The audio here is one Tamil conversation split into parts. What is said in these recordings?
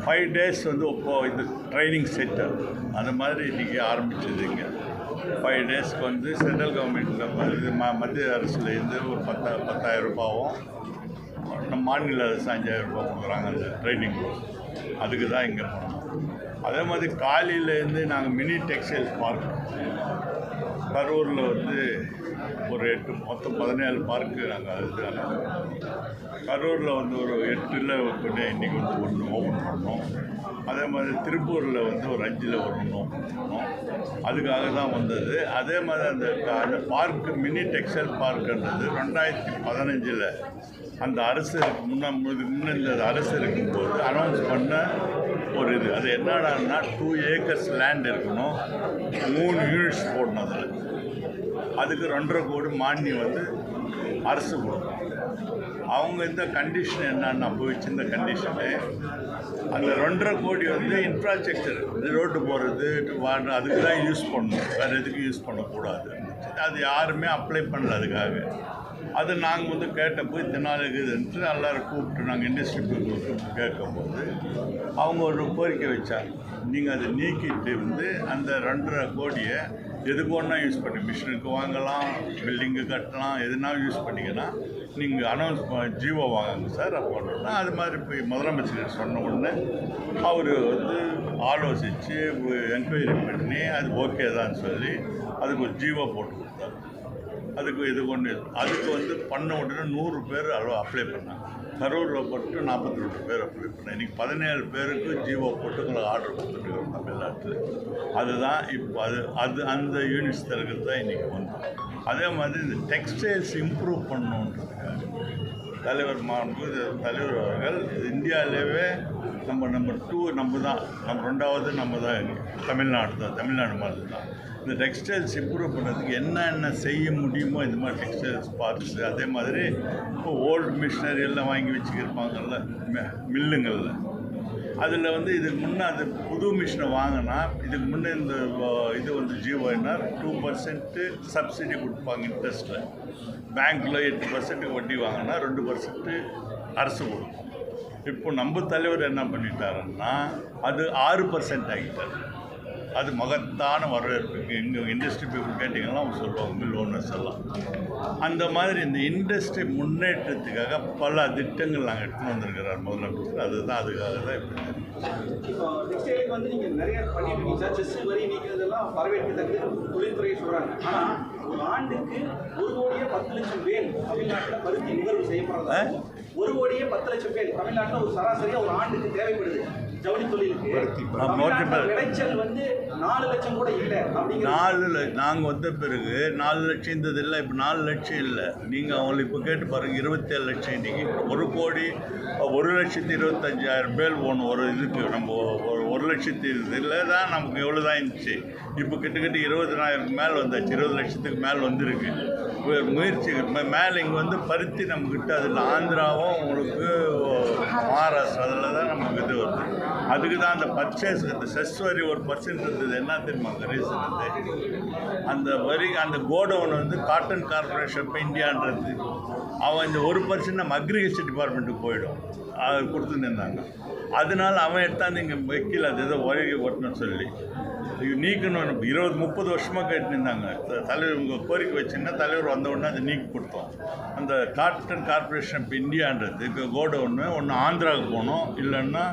ஃபைவ் டேஸ் வந்து இப்போ இது ட்ரைனிங் சென்டர் அந்த மாதிரி இன்றைக்கி ஆரம்பிச்சதுங்க ஃபைவ் டேஸ்க்கு வந்து சென்ட்ரல் கவர்மெண்ட்டில் இது ம மத்திய அரசுலேருந்து ஒரு பத்தா பத்தாயிரம் ரூபாவும் நம்ம மாநில அரசு அஞ்சாயிரம் ரூபா கொடுக்குறாங்க அந்த ட்ரைனிங் அதுக்கு தான் இங்கே போனோம். அதே மாதிரி காலையிலேருந்து நாங்கள் மினி டெக்ஸ்டைல் பார்க் கரூரில் வந்து ஒரு எட்டு மொத்தம் பதினேழு பார்க்கு நாங்கள் அதுதான் கரூரில் வந்து ஒரு எட்டில் ஒன்று இன்றைக்கி வந்து ஒன்று ஓப்பன் பண்ணோம். அதே மாதிரி திருப்பூரில் வந்து ஒரு அஞ்சில் ஒன்று ஓப்பன் பண்ணோம். அதுக்காக தான் வந்தது. அதே மாதிரி அந்த அந்த பார்க்கு மினி டெக்ஸ்டைல் பார்க்குன்றது ரெண்டாயிரத்தி பதினஞ்சில் அந்த அரசு முன்ன முன்ன இந்த அரசு இருக்கும்போது அனௌன்ஸ் பண்ண ஒரு இது. அது என்னடான்னா டூ ஏக்கர்ஸ் லேண்ட் இருக்கணும். மூணு யூனிட்ஸ் போடணும் அதில். அதுக்கு ரெண்டரை கோடி மானியம் வந்து அரசு கொடுக்கும். அவங்க இந்த கண்டிஷன் என்னன்னு போயிடுச்சு இந்த கண்டிஷனு அந்த ரெண்டரை கோடி வந்து இன்ஃப்ராஸ்ட்ரக்சர் ரோட்டு போகிறது வாட்டர் அதுக்கு தான் யூஸ் பண்ணணும். வேறு எதுக்கும் யூஸ் பண்ணக்கூடாது. அது யாருமே அப்ளை பண்ணல அதுக்காக. அது நாங்கள் வந்து கேட்டப்போ இத்தனை நாள் இருக்குதுன்ட்டு கூப்பிட்டு நாங்கள் இண்டஸ்ட்ரி பீப்புளுக்கு கேட்கும்போது அவங்க ஒரு கோரிக்கை வச்சாங்க. நீங்கள் அதை நீக்கிட்டு வந்து அந்த ரெண்டரை கோடியை எதுக்கு ஒன்றா யூஸ் பண்ணி மிஷினுக்கு வாங்கலாம் பில்டிங்கு கட்டலாம் எதுனா யூஸ் பண்ணிங்கன்னா நீங்கள் அனௌன்ஸ் ஜீவோ வாங்குங்க சார் அப்படின்னா அது மாதிரி போய் முதலமைச்சர் சொன்ன உடனே அவர் வந்து ஆலோசித்து என்கொயரி பண்ணி அது ஓகே தான் சொல்லி அதுக்கு ஒரு ஜீவோ போட்டு கொடுத்தாரு. அதுக்கு இது கொண்டு அதுக்கு வந்து பண்ண உடனே நூறு பேர் அளவு அப்ளை பண்ணாங்க. கரூரில் மட்டும் நாற்பத்தி ரெண்டு பேர் அப்ளை பண்ணேன் இன்றைக்கி பதினேழு பேருக்கு ஜீவோ போட்டு உங்களுக்கு ஆர்டர் கொடுத்துருக்கோம் தமிழ்நாட்டில் அதுதான் இப்போ அது அது அந்த யூனிட்ஸ் திறக்கிறது தான் இன்றைக்கி வந்தோம் அதே மாதிரி இந்த டெக்ஸ்டைல்ஸ் இம்ப்ரூவ் பண்ணணுன்றதுக்காக தலைவர் மாண்பு தலைவர் அவர்கள் இந்தியாவிலேயே நம்ம நம்பர் டூ நம்ம தான் நம்ம ரெண்டாவது நம்ம தான் தமிழ்நாடு தான் தமிழ்நாடு மாதிரி தான். இந்த டெக்ஸ்டைல்ஸ் இம்ப்ரூவ் பண்ணுறதுக்கு என்னென்ன செய்ய முடியுமோ இந்த மாதிரி டெக்ஸ்டைல்ஸ் பார்த்துச்சு அதே மாதிரி இப்போ ஓல்டு மிஷினரி எல்லாம் வாங்கி வச்சுக்கிருப்பாங்கல்ல மில்லுங்களில். அதில் வந்து இதுக்கு முன்னே அது புது மிஷினை வாங்கினா இதுக்கு முன்னே இந்த இது வந்து ஜிஓஎன்ஆர் டூ பர்சன்ட்டு சப்சிடி கொடுப்பாங்க இன்ட்ரெஸ்ட்டில் பேங்க்கில் எட்டு பர்சன்ட்டுக்கு வட்டி வாங்கினா ரெண்டு பர்சன்ட்டு அரசு கொடுக்கும். இப்போ நம்ம தலைவர் என்ன பண்ணிட்டாருன்னா அது ஆறு பர்சன்ட் ஆகிட்டார். அது மகத்தான வரவேற்பு. எங்கள் இண்டஸ்ட்ரி பீப்புள் கேட்டிங்கன்னா அவங்க சொல்லுவாங்க மில் ஓனர்ஸ் எல்லாம். அந்த மாதிரி இந்த இண்டஸ்ட்ரி முன்னேற்றத்துக்காக பல திட்டங்கள் நாங்கள் எடுத்துன்னு வந்திருக்கிறார் முதலமைச்சர் அதுதான் அதுக்காக தான் இப்போ இப்போ டெக்ஸ்டைலுக்கு வந்து நீங்க நிறைய பண்ணிட்டு இருக்கீங்க சார் செஸ் வரி நீக்கிறதெல்லாம் வரவேற்கத்தக்கது தொழில்துறையை சொல்றாங்க. ஆனா ஒரு ஆண்டுக்கு ஒரு கோடியே பத்து லட்சம் பேர் தமிழ்நாட்டில் பருத்தி நுகர்வு செய்யப்படுறதா ஒரு கோடியே பத்து லட்சம் பேர் தமிழ்நாட்டில் ஒரு சராசரியா ஒரு ஆண்டுக்கு தேவைப்படுது. ஜவுளி தொழிலுக்கு. விளைச்சல் வந்து நாலு லட்சம் கூட இல்லை அப்படிங்கிற நாலு நாங்கள் வந்த பிறகு நாலு லட்சம் இருந்தது இல்லை இப்போ நாலு லட்சம் இல்லை. நீங்கள் அவங்களை இப்போ கேட்டு பாருங்கள் இருபத்தேழு லட்சம் இன்றைக்கி ஒரு கோடி ஒரு லட்சத்தி இருபத்தஞ்சாயிரம் பேர் போகணும் ஒரு இதுக்கு நம்ம ஒரு ஒரு லட்சத்து இதில் தான் நமக்கு எவ்வளோ தான் இருந்துச்சு. இப்போ கிட்டத்தட்ட இருபதனாயிரம் மேலே வந்தாச்சு. இருபது லட்சத்துக்கு மேலே வந்திருக்கு. ஒரு முயற்சி மேலே இங்கே வந்து பருத்தி நம்மக்கிட்ட அதில் ஆந்திராவும் உங்களுக்கு மகாராஷ்டிரா அதில் தான் நமக்கு இது வருது. அதுக்கு தான் அந்த பர்ச்சேஸ் அந்த செஸ் வரி ஒரு பர்சன்ட் இருந்தது. என்ன தெரியுமா ரீசன் வந்து? அந்த வரி அந்த கோடவுன் வந்து காட்டன் கார்பரேஷன் இப்போ இந்தியான்றது அவன் இந்த ஒரு பர்சன்ட் நம்ம அக்ரிகல்ச்சர் டிபார்ட்மெண்ட்டுக்கு போயிடும். அது கொடுத்துருந்தாங்க. அதனால அவன் எடுத்தாந்து இங்கே வைக்கல அது ஏதோ வரி ஓட்டணும்னு சொல்லி. நீக்கணும் இருபது முப்பது வருஷமாக கேட்டுருந்தாங்க. தலைவர் உங்கள் கோரிக்கை வச்சுன்னா தலைவர் வந்த உடனே அதை நீக்கி கொடுத்தோம். அந்த காட்டன் கார்பரேஷன் இப்போ இந்தியான்றது கோடவுன்னு ஒன்று ஆந்திராவுக்கு போகணும். இல்லைன்னா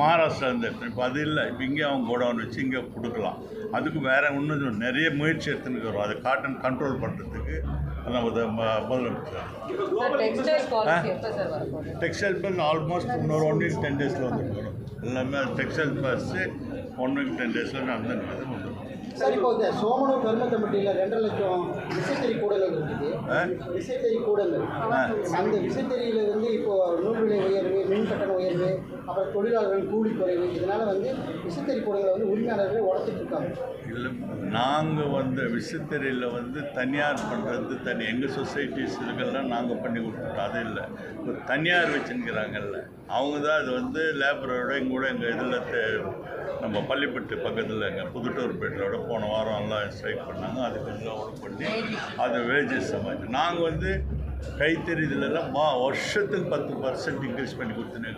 மகாராஷ்டிரா இருந்து எடுத்தோம். இப்போ அது இல்லை. இப்போ இங்கே அவங்க கோடவுன் வச்சு இங்கே கொடுக்கலாம். அதுக்கு வேற இன்னும் நிறைய முயற்சி எடுத்துன்னு வரும் அதை காட்டன் கண்ட்ரோல் பண்ணுறதுக்கு முதலமைச்சர் குளோபல் டெக்ஸ்டைல் பில் ஆல்மோஸ்ட் இன்னொரு ஒன் வீக் டென் டேஸில் வந்துருக்கணும் எல்லாமே textile bus one week ten டேஸில் நடந்துருக்கிறது வந்துடும் சார் இப்போ இந்த சோமனூர் பெருமத்தம்பட்டியில் ரெண்டரை லட்சம் விசைத்தறி கூடங்கள் இருக்குது ஆ? விசைத்தறி கூடங்கள் ஆ. அந்த விசைத்தறியில் வந்து இப்போ நூல் விலை உயர்வு மின் கட்டண உயர்வு அப்புறம் தொழிலாளர்கள் கூலி குறைவு இதனால வந்து விசைத்தறி கூடங்களை வந்து உரிமையாளர்களை உடச்சிட்டு இருக்காங்க. இல்லை நாங்கள் வந்து விசித்திரையில் வந்து தனியார் பண்ணுறது தனி எங்கள் சொசைட்டிஸ் இருக்கெல்லாம் நாங்கள் பண்ணி கொடுத்துட்டோம் அது இல்லை. இப்போ தனியார் வச்சுருக்கிறாங்கல்ல அவங்க தான் அது வந்து லேபரோட எங்கள் கூட எங்கள் இதில் நம்ம பள்ளிப்பட்டு பக்கத்தில் எங்கள் புதுட்டூர்பேட்டையோட போன வாரம் எல்லாம் ஸ்ட்ரைக் பண்ணாங்க அதுக்கு எல்லாம் ஒர்க் பண்ணி அது வேஜஸ் சமாளிச்சு நாங்கள் வந்து கைத்தறி இதுலலாம் மா வருஷத்துக்கு பத்து பர்சன்ட் இன்க்ரீஸ் பண்ணி கொடுத்துன்னு.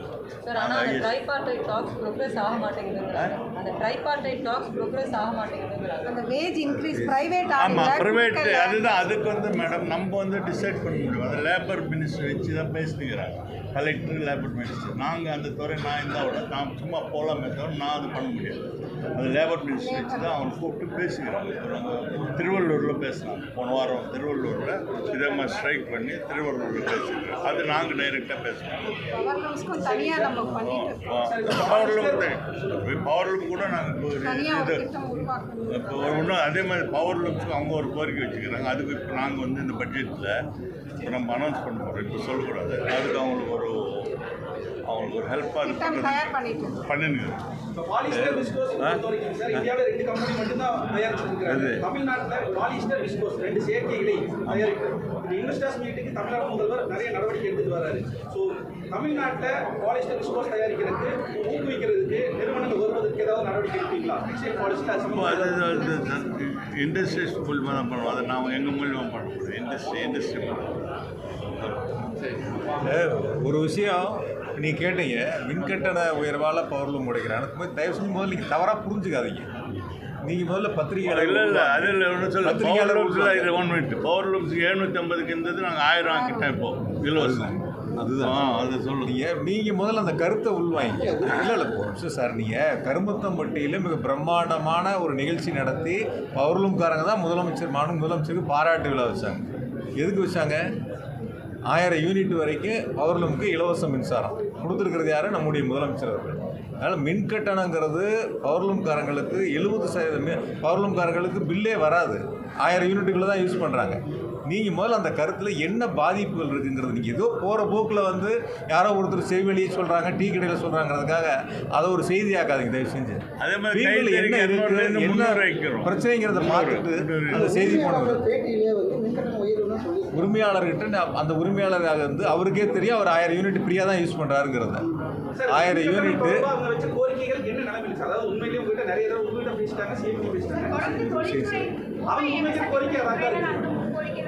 சார் ஆனால் அந்த ட்ரைபார்டைட் டாக்ஸ் ப்ரோக்ரஸ் ஆக மாட்டேங்குதுங்கிறாங்க அந்த ட்ரைபார்டைட் டாக்ஸ் ப்ரோக்ரஸ் ஆக மாட்டேங்குதுங்கிறாங்க. அந்த வேஜ் இன்க்ரீஸ் பிரைவேட் ஆமாம் ப்ரைவேட் அதுதான் அதுக்கு வந்து மேடம் நம்ம வந்து டிசைட் பண்ண முடியும். அது லேபர் மினிஸ்டர் வச்சு தான் பேசினுக்கிறாங்க. கலெக்டர் லேபர் மினிஸ்டர் நாங்கள் அந்த துறை நான் இருந்தால் விட நான் சும்மா போகலாமே தவிர நான் அது பண்ண முடியாது. அது லேபர் மினிஸ்டர் வச்சு தான் அவங்க கூப்பிட்டு பேசிக்கிறாங்க இப்போ நாங்கள் திருவள்ளூரில் பேசினாங்க போன வாரம் திருவள்ளூரில் இதே மாதிரி ஸ்ட்ரைக் பண்ணி திருவள்ளூரில் பேசிக்கிறோம். அது நாங்கள் டைரெக்டாக பேசுகிறோம் பவர் பவர்லூம் பவர்லூம் கூட நாங்கள் இது இப்போ ஒரு இன்னும் அதே மாதிரி பவர் லூம்ஸ்க்கு அவங்க ஒரு கோரிக்கை வச்சுக்கிறாங்க. அதுக்கு இப்போ நாங்கள் வந்து இந்த பட்ஜெட்டில் இப்போ நம்ம அனௌன்ஸ் பண்ண போகிறோம் இப்போ சொல்லக்கூடாது. அதுக்கு அவங்களுக்கு ஒரு அவங்களுக்கு ஒரு தயாரிக்கிறோம் இந்த இன்வெஸ்டர்ஸ் மீட்டுக்கு தமிழ்நாடு முதல்வர் நிறைய நடவடிக்கை எடுத்துட்டு வராரு ஸோ தமிழ்நாட்டில் பாலிஸ்டர் விஸ்கோஸ் தயாரிக்கிறதுக்கு ஊக்குவிக்கிறதுக்கு நிறுவனங்கள் வருவதற்கு ஏதாவது நடவடிக்கை எடுப்பீங்களா? இண்டஸ்ட்ரீஸ் மூலியமாக தான் பண்ணுவோம். அதை நான் எங்கள் மூலியமாக பண்ண முடியும்? இண்டஸ்ட்ரி இண்டஸ்ட்ரி ஒரு விஷயம் நீ கேட்டீங்க. மின்கட்டண உயர்வால் பவர்லூம் உடைக்கிறாங்க போய் தயவு செஞ்சு முதல்ல நீங்கள் தவறாக புரிஞ்சுக்காதீங்க. நீங்கள் முதல்ல பத்திரிகையாளர் இல்லை இல்லை அதில் ஒன்றும் சொல்ல பத்திரிகையாளர் இது ஒன் மினிட் பவர் லூம்ஸுக்கு எழுநூற்றி ஐம்பதுக்கு இருந்தது நாங்கள் ஆயிரம் ஆக்கிட்டேன் இப்போ. இலவசம். அதுதான். அதை சொல்லுங்க நீங்கள் நீங்கள் முதல்ல அந்த கருத்தை உள்வாங்க இல்லை இல்லை ஒரு நிமிஷம் சார். நீங்கள் கரும்பத்தம்பட்டியில் மிக பிரம்மாண்டமான ஒரு நிகழ்ச்சி நடத்தி பவர்லூம்காரங்க தான் முதலமைச்சர் மாநில முதலமைச்சருக்கு பாராட்டு விழா வச்சாங்க. எதுக்கு வச்சாங்க? ஆயிரம் யூனிட் வரைக்கும் பவர்லூமுக்கு இலவச மின்சாரம். கொடுத்துருக்கிறது யார்? நம்முடைய முதலமைச்சர் அவர்கள். அதனால் மின் கட்டணங்கிறது பவர்லூம்காரங்களுக்கு எழுபது சதவீதம் பவர்லூம்காரங்களுக்கு பில்லே வராது. ஆயிரம் யூனிட்டுகளை தான் யூஸ் பண்ணுறாங்க நீங்கள் முதல்ல அந்த கருத்தில் என்ன பாதிப்புகள் இருக்குங்கிறது நீங்கள் ஏதோ போகிற போக்கில் வந்து யாரோ ஒருத்தர் செவிலியே சொல்கிறாங்க டீ கடையில் சொல்கிறாங்கிறதுக்காக அதை ஒரு செய்தியாக்காதீங்க தயவு செஞ்சு. அதே மாதிரி என்ன கைத்தறிக்கு இருக்கு இரநூறுலேருந்து என்ன. பிரச்சனைங்கிறத பார்த்துட்டு. அந்த செய்தி போனது உரிமையாளர்கிட்ட நான் அந்த உரிமையாளராக வந்து அவருக்கே தெரியும் அவர் ஆயிரம் யூனிட் ஃப்ரீயாக தான் யூஸ் பண்ணுறாருங்கிறத ஆயிரம் யூனிட்டு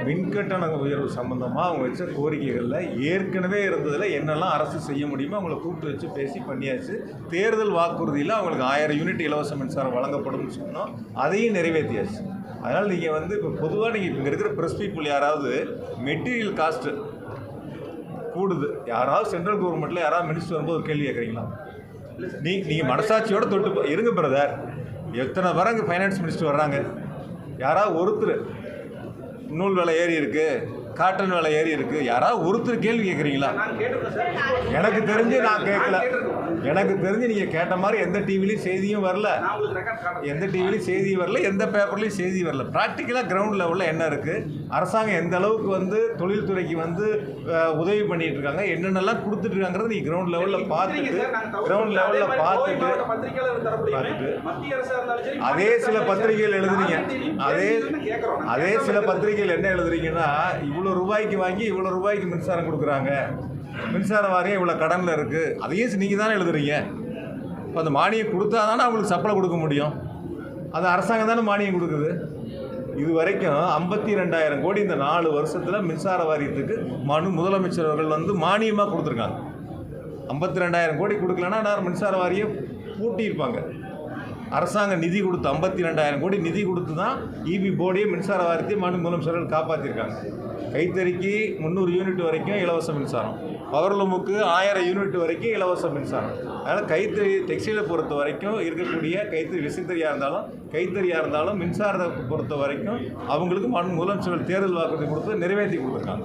மின்கட்டண உயர்வு சம்பந்தமாக அவங்க வச்ச கோரிக்கைகளில் ஏற்கனவே இருந்ததில் என்னெல்லாம் அரசு செய்ய முடியுமோ அவங்கள கூப்பிட்டு வச்சு பேசி பண்ணியாச்சு. தேர்தல் வாக்குறுதியில் அவங்களுக்கு ஆயிரம் யூனிட் இலவச மின்சாரம் வழங்கப்படும்னு சொன்னோம். அதையும் நிறைவேற்றியாச்சு அதனால் நீங்கள் வந்து இப்போ பொதுவாக நீங்கள் இங்கே இருக்கிற ப்ரெஸ் பீப்புள் யாராவது மெட்டீரியல் காஸ்ட்டு கூடுது. யாராவது சென்ட்ரல் கவர்மெண்ட்டில் யாராவது மினிஸ்டர் வரும்போது ஒரு கேள்வி கேட்குறீங்களா? நீ நீங்கள் மனசாட்சியோட தொட்டு இருங்க பிரதர் எத்தனை பேர் அங்கே ஃபைனான்ஸ் மினிஸ்டர் வர்றாங்க? யாராவது ஒருத்தர் நூல் விலை ஏறி இருக்குது காட்டன் விலை ஏறி இருக்குது யாராவது ஒருத்தர் கேள்வி கேட்குறீங்களா? எனக்கு தெரிஞ்சு நான் கேட்கல. எனக்கு தெரிஞ்சு நீங்கள் கேட்ட மாதிரி எந்த டிவிலையும் செய்தியும் வரல. எந்த டிவிலையும் செய்தி வரல எந்த பேப்பர்லையும் செய்தி வரல. ப்ராக்டிக்கலாக கிரவுண்ட் லெவலில் என்ன இருக்குது அரசாங்கம் எந்த அளவுக்கு வந்து தொழில்துறைக்கு வந்து உதவி பண்ணிட்டு இருக்காங்க? என்னென்னலாம் கொடுத்துட்டு இருக்காங்கிறத நீங்கள் கிரவுண்ட் லெவலில் பார்த்துட்டு கிரவுண்ட் லெவலில் பார்த்துட்டு பார்த்துட்டு அதே சில பத்திரிகைகள் எழுதுறீங்க அதே அதே சில பத்திரிகைகள் என்ன எழுதுறீங்கன்னா இவ்வளோ ரூபாய்க்கு வாங்கி இவ்வளோ ரூபாய்க்கு மின்சாரம் கொடுக்குறாங்க. மின்சார வாரியம் இவ்வளோ கடனில் இருக்குது அதையும் நீங்கள் தானே எழுதுறீங்க. இப்போ அந்த மானியம் கொடுத்தா தானே அவங்களுக்கு சப்ளை கொடுக்க முடியும். அது அரசாங்கம் தானே மானியம் கொடுக்குது. இது வரைக்கும் ஐம்பத்தி ரெண்டாயிரம் கோடி இந்த நாலு வருஷத்தில் மின்சார வாரியத்துக்கு மனு முதலமைச்சர் அவர்கள் வந்து மானியமாக கொடுத்துருக்காங்க. ஐம்பத்தி ரெண்டாயிரம் கோடி கொடுக்கலன்னா நான் மின்சார வாரியம் பூட்டியிருப்பாங்க. அரசாங்கம் நிதி கொடுத்து ஐம்பத்தி ரெண்டாயிரம் கோடி நிதி கொடுத்து தான் இபி போர்டையும் மின்சார வாரியத்தையும் மாநில முதலமைச்சர்கள் காப்பாற்றிருக்காங்க கைத்தறிக்கு முந்நூறு யூனிட் வரைக்கும் இலவச மின்சாரம். பவர்லூமுக்கு ஆயிரம் யூனிட் வரைக்கும் இலவச மின்சாரம். அதனால் கைத்தறி டெக்ஸ்டைலை பொறுத்த வரைக்கும் இருக்கக்கூடிய கைத்தறி விசைத்தறியாக இருந்தாலும் கைத்தறியாக இருந்தாலும் மின்சாரத்தை பொறுத்த வரைக்கும் அவங்களுக்கு மண் முதலமைச்சர்கள் தேர்தல் வாக்குறுதி கொடுத்து நிறைவேற்றி கொடுத்துருக்காங்க.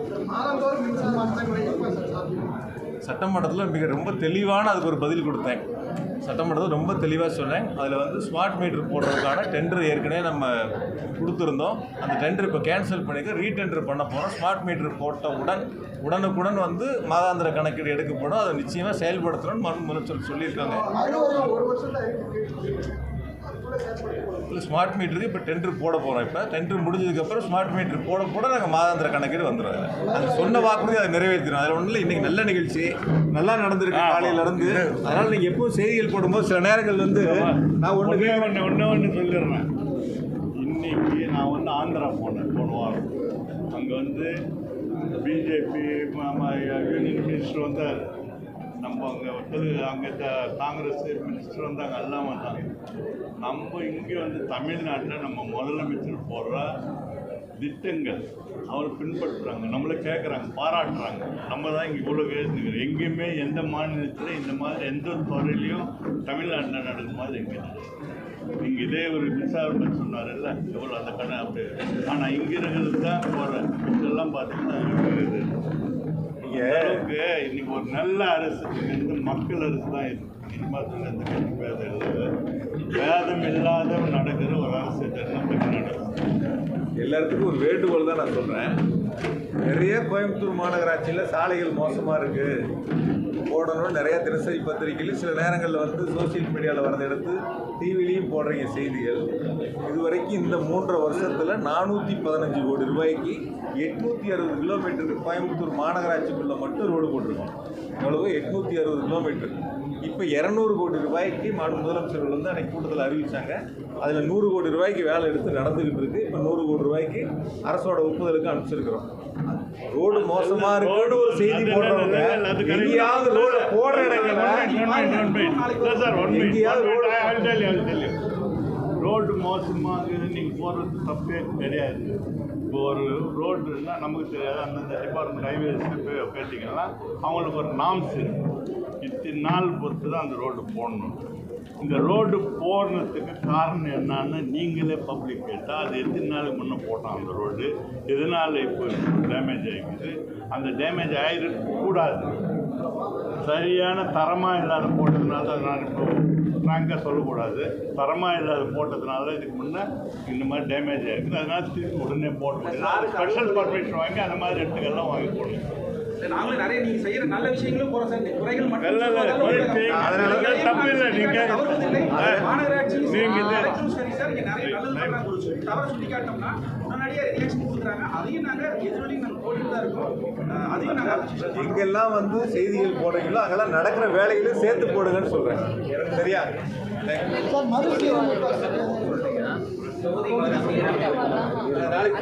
சட்டமன்றத்தில் மிக ரொம்ப தெளிவான அதுக்கு ஒரு பதில் கொடுத்தேன். சட்டமன்றத்தில் ரொம்ப தெளிவாக சொன்னேன். அதில் வந்து ஸ்மார்ட் மீட்டர் போடுறதுக்கான டெண்டர் ஏற்கனவே நம்ம கொடுத்துருந்தோம். அந்த டெண்டர் இப்போ கேன்சல் பண்ணிக்க ரீடெண்டர் பண்ண போகிறோம் ஸ்மார்ட் மீட்டர் போட்ட உடன் உடனுக்குடன் வந்து மாதாந்திர கணக்கீடு எடுக்கப்படும். அதை நிச்சயமாக செயல்படுத்தணும்னு மனு முதலமைச்சர் சொல்லியிருக்காங்க. இல்லை ஸ்மார்ட் மீட்டருக்கு இப்போ டெண்டர் போட போகிறோம் இப்போ. டெண்டர் முடிஞ்சதுக்கப்புறம் ஸ்மார்ட் மீட்டர் போட போட நாங்கள் மாதாந்திர கணக்கீடு வந்துடும் அதில் அது சொன்ன வாக்குறுதி அதை நிறைவேற்றிடும் அதில் ஒன்றும் இல்லை இன்றைக்கி நல்ல நிகழ்ச்சி. நல்லா நடந்திருக்கு ஆமா. காலையிலேருந்து. அதனால் நீங்கள் எப்பவும் செய்திகள் போடும்போது சில நேரங்கள் வந்து நான் ஒன்று ஒன்றே ஒன்று ஒன்றே சொல்லிடுறேன். இன்னைக்கு நான் வந்து ஆந்திரா போனேன் போன வாரம். அங்கே வந்து பிஜேபி யூனியன் மினிஸ்டர் வந்தார். நம்ம அங்கே வந்து அங்கே காங்கிரஸ் மினிஸ்டர் வந்தாங்க எல்லாம் வந்தாங்க. நம்ம இங்கே வந்து தமிழ்நாட்டில் நம்ம முதலமைச்சர் போடுற திட்டங்கள் அவர் பின்பற்றுறாங்க. நம்மளை கேட்குறாங்க பாராட்டுறாங்க. நம்ம தான் இங்கே இவ்வளோ கேட்டுக்கிறோம் எங்கேயுமே எந்த மாநிலத்தில் இந்த மாதிரி எந்த ஒரு துறையிலையும் தமிழ்நாட்டில் நடக்கும் மாதிரி எங்கே நீங்கள் இதே ஒரு மின்சாரம் சொன்னார்ல எவ்வளோ அந்த கடை அப்படி ஆனால் இங்கே இருக்கிறது தான் போகிற இதெல்லாம் பார்த்தீங்கன்னா இருக்குது அளவுக்கு இன்னைக்கு ஒரு நல்ல அரசு இந்த மக்கள் அரசு தான் இது. சினிமா பேதம் இல்லை. வேதம் இல்லாத நடக்கிற ஒரு அரசு தமிழ்நாடு அரசு எல்லாத்துக்கும் ஒரு வேண்டுகோள் தான் நான் சொல்கிறேன் நிறைய கோயம்புத்தூர் மாநகராட்சியில் சாலைகள் மோசமாக இருக்குது போடணும் நிறைய தினசரி பத்திரிகையில் சில நேரங்களில் வந்து சோசியல் மீடியாவில் வரதை எடுத்து டிவிலையும் போடுறீங்க செய்திகள். இதுவரைக்கும் இந்த மூன்றரை வருஷத்தில் நானூற்றி பதினஞ்சு கோடி ரூபாய்க்கு எட்நூற்றி அறுபது கிலோமீட்டருக்கு கோயம்புத்தூர் மாநகராட்சிக்குள்ளே மட்டும் ரோடு போட்டிருக்கோம். எவ்வளவு எட்நூற்றி அறுபது கிலோமீட்டர் இப்போ இரநூறு கோடி ரூபாய்க்கு மாநில முதலமைச்சர்கள் வந்து அன்னைக்கு கூட்டத்தில் அறிவிச்சாங்க. அதில் நூறு கோடி ரூபாய்க்கு வேலை எடுத்து நடந்துகிட்டு இருக்கு. இப்போ நூறு கோடி ரூபாய்க்கு அரசோட ஒப்புதலுக்கு அனுப்பிச்சிருக்கிறோம். ரோடு மோசமா இருக்குன்னு ஒரு செய்தி போடுறவங்க எங்கேயாவது ரோடு போடுற இடங்கள்ல எங்கேயாவது ரோடு ரோடு மோசமாகுது நீங்கள் போகிறது தப்பே கிடையாது. இப்போ ஒரு ரோடு இருந்தால் நமக்கு தெரியாது. அந்தந்த டிபார்ட்மெண்ட் ஹைவேஸ் பேசிங்கன்னா அவங்களுக்கு ஒரு நாம்ஸ் இத்தனை நாள் பொறுத்து தான் அந்த ரோடு போடணும். இந்த ரோடு போடுறதுக்கு காரணம் என்னன்னு நீங்களே பப்ளிக் கேட்டால் அது எத்தனை நாளுக்கு முன்னே போட்டோம் அந்த ரோடு? எதனால் இப்போ டேமேஜ் ஆகிக்குது அந்த டேமேஜ் ஆகிருக்க கூடாது சரியான தரமாக இல்லாத போட்டதுனால தான் நான் இப்போ ஃப்ராங்காக சொல்லக்கூடாது. தரமாக இல்லாத போட்டதுனால இதுக்கு முன்னே இந்த மாதிரி டேமேஜ் ஆகிருக்குது அதனால திருப்பி உடனே போட்டு ஸ்பெஷல் பர்மிஷன் வாங்கி அந்த மாதிரி இடத்துக்கெல்லாம் வாங்கி போடணும். நாங்களும் நிறைய நீங்க செய்யற நல்ல விஷயங்களும் போறோம் சார். குறைகள் மட்டும். அதனால தான் தப்பு இல்லை, நீங்க-. மாநகராட்சி நிறைய பண்றாங்க ஒரு சொல்லி தவறு சொல்லி காட்டோம்னா முன்னாடியே ரியாக்ஷன் கொடுக்குறாங்க. அதையும் நாங்க எதிரொலி நாங்க போட்டுட்டு தான் இருக்கோம். அதையும் நாங்க appreciate எங்கெல்லாம் வந்து செய்திகள் போடுறீங்களோ அங்கெல்லாம் நடக்கிற வேலைகளையும் சேர்த்து போடுங்கன்னு சொல்கிறேன் சரியா? நாளைக்கு